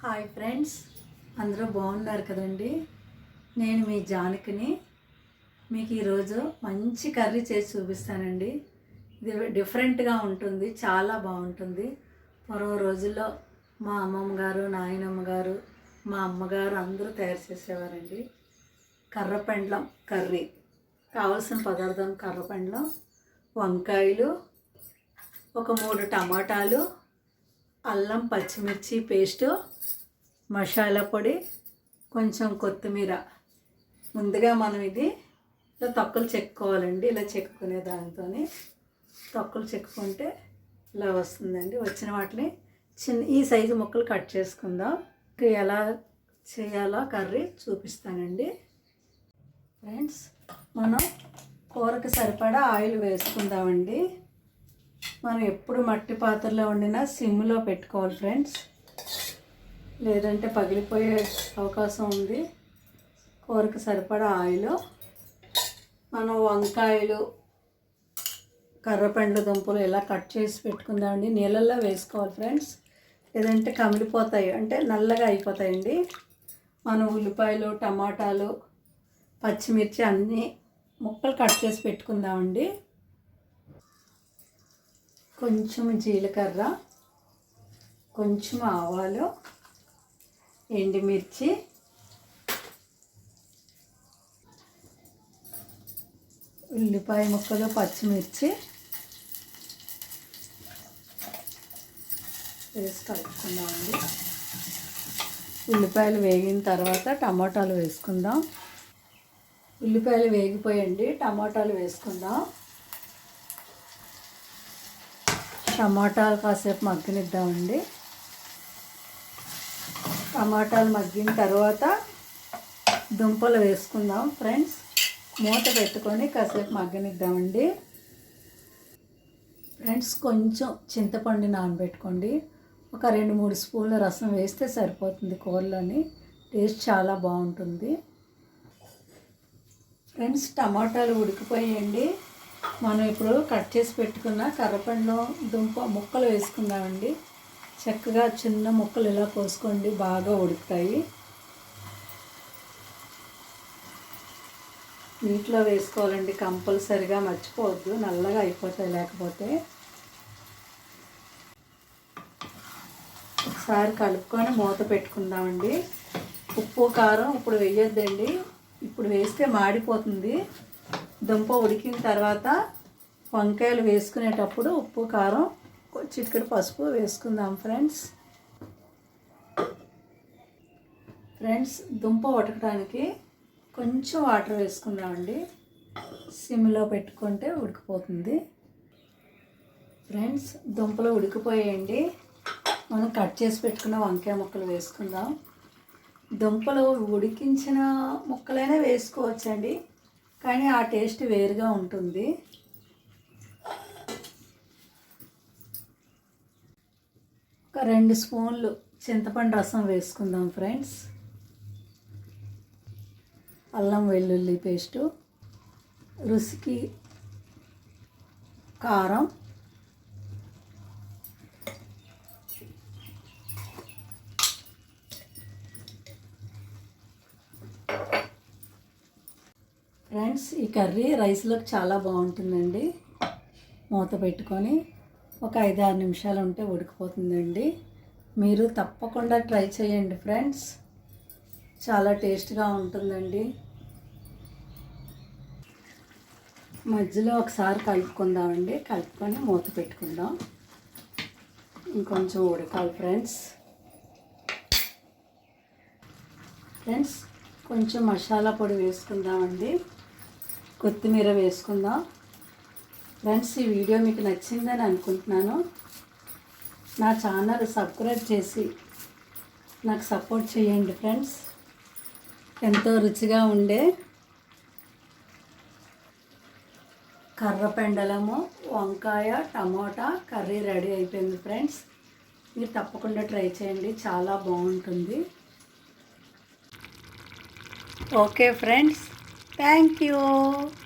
Hi friends అందరూ బాగున్నారు కదండి? నేను మీ జానకిని. మీకు ఈరోజు మంచి కర్రీ చేసి చూపిస్తానండి. ఇది డిఫరెంట్గా ఉంటుంది చాలా బాగుంటుంది. పూర్వ రోజుల్లో మా అమ్మమ్మ గారు నాయనమ్మ గారు మా అమ్మగారు అందరూ తయారు చేసేవారండి. కర్రపెండ్లం కర్రీ. కావలసిన పదార్థం కర్రపెండ్లం వంకాయలు ఒక మూడు టమాటాలు అల్లం పచ్చిమిర్చి పేస్టు మసాలా పొడి కొంచెం కొత్తిమీర. ముందుగా మనం ఇది ఇలా తొక్కలు చెక్కుకోవాలండి ఇలా చెక్కుకునే దానితో తొక్కలు చెక్కుకుంటే ఇలా వస్తుందండి. వచ్చిన వాటిని చిన్న ఈ సైజు ముక్కలు కట్ చేసుకుందాం. ఎలా చేయాలో కర్రీ చూపిస్తానండి. ఫ్రెండ్స్ మనం కూరకు సరిపడా ఆయిల్ వేసుకుందామండి. మనం ఎప్పుడు మట్టి పాత్రలో వండినా సిమ్లో పెట్టుకోవాలి ఫ్రెండ్స్. లేదంటే పగిలిపోయే అవకాశం ఉంది. కూరకు సరిపడా ఆయిల్. మనం వంకాయలు కర్రపెండు దుంపలు ఇలా కట్ చేసి పెట్టుకుందామండి. నీళ్ళల్లో వేసుకోవాలి ఫ్రెండ్స్. లేదంటే కమిలిపోతాయి. అంటే నల్లగా అయిపోతాయండి. మనం ఉల్లిపాయలు టమాటాలు పచ్చిమిర్చి అన్నీ ముక్కలు కట్ చేసి పెట్టుకుందామండి. కొంచెం జీలకర్ర కొంచెం ఆవాలు ఎండుమిర్చి ఉల్లిపాయ ముక్కలు పచ్చిమిర్చి వేసి కలుపుకుందామండి. ఉల్లిపాయలు వేగిన తర్వాత టమాటాలు వేసుకుందాం. ఉల్లిపాయలు వేగిపోయండి టమాటాలు వేసుకుందాం. టమాటాలు కాసేపు మగ్గనిద్దామండి. టమాటాలు మగ్గిన తర్వాత దుంపలు వేసుకుందాం ఫ్రెండ్స్. మూత పెట్టుకొని కాసేపు మగ్గనిద్దామండి. ఫ్రెండ్స్ కొంచెం చింతపండు నానబెట్టుకోండి. ఒక రెండు మూడు స్పూన్ల రసం వేస్తే సరిపోతుంది కూరలోని. టేస్ట్ చాలా బాగుంటుంది. ఫ్రెండ్స్ టమాటాలు ఉడికిపోయండి మనం ఇప్పుడు కట్ చేసి పెట్టుకున్న కర్రపండు దుంప ముక్కలు వేసుకుందామండి. చక్కగా చిన్న ముక్కలు ఇలా కోసుకోండి బాగా ఉడుకుతాయి. నీటిలో వేసుకోవాలండి కంపల్సరిగా మర్చిపోవద్దు నల్లగా అయిపోతాయి లేకపోతే. ఒకసారి కలుపుకొని మూత పెట్టుకుందామండి. ఉప్పు కారం ఇప్పుడు వేయొద్దండి. ఇప్పుడు వేస్తే మాడిపోతుంది. దుంప ఉడికిన తర్వాత వంకాయలు వేసుకునేటప్పుడు ఉప్పు కారం చిటికెడు పసుపు వేసుకుందాం ఫ్రెండ్స్. ఫ్రెండ్స్ దుంప ఉడకడానికి కొంచెం వాటర్ వేసుకుందామండి. సిమ్లో పెట్టుకుంటే ఉడికిపోతుంది. ఫ్రెండ్స్ దుంపలు ఉడికిపోయాయండి. మనం కట్ చేసి పెట్టుకున్న వంకాయ ముక్కలు వేసుకుందాం. దుంపలు ఉడికించిన ముక్కలైనా వేసుకోవచ్చండి. కానీ ఆ టేస్ట్ వేరుగా ఉంటుంది. ఒక రెండు స్పూన్లు చింతపండు రసం వేసుకుందాం ఫ్రెండ్స్. అల్లం వెల్లుల్లి పేస్టు రుచికి కారం ఫ్రెండ్స్ ఈ కర్రీ రైస్లోకి చాలా బాగుంటుందండి. మూత పెట్టుకొని ఒక ఐదు ఆరు నిమిషాలు ఉంటే ఉడికిపోతుందండి. మీరు తప్పకుండా ట్రై చేయండి ఫ్రెండ్స్. చాలా టేస్ట్గా ఉంటుందండి. మధ్యలో ఒకసారి కలుపుకుందామండి. కలుపుకొని మూత పెట్టుకుందాం. ఇంకొంచెం ఉడకాలి ఫ్రెండ్స్. ఫ్రెండ్స్ కొంచెం మసాలా పొడి వేసుకుందామండి. కొత్తిమీర వేసుకుందాం. ఫ్రెండ్స్ ఈ వీడియో మీకు నచ్చిందని అనుకుంటున్నాను. నా ఛానల్ సబ్స్క్రైబ్ చేసి నాకు సపోర్ట్ చేయండి ఫ్రెండ్స్ ఎంతో రుచిగా ఉండే కర్రపెండలము వంకాయ టమోటా కర్రీ రెడీ అయిపోయింది ఫ్రెండ్స్ మీరు తప్పకుండా ట్రై చేయండి చాలా బాగుంటుంది. Okay friends Thank you.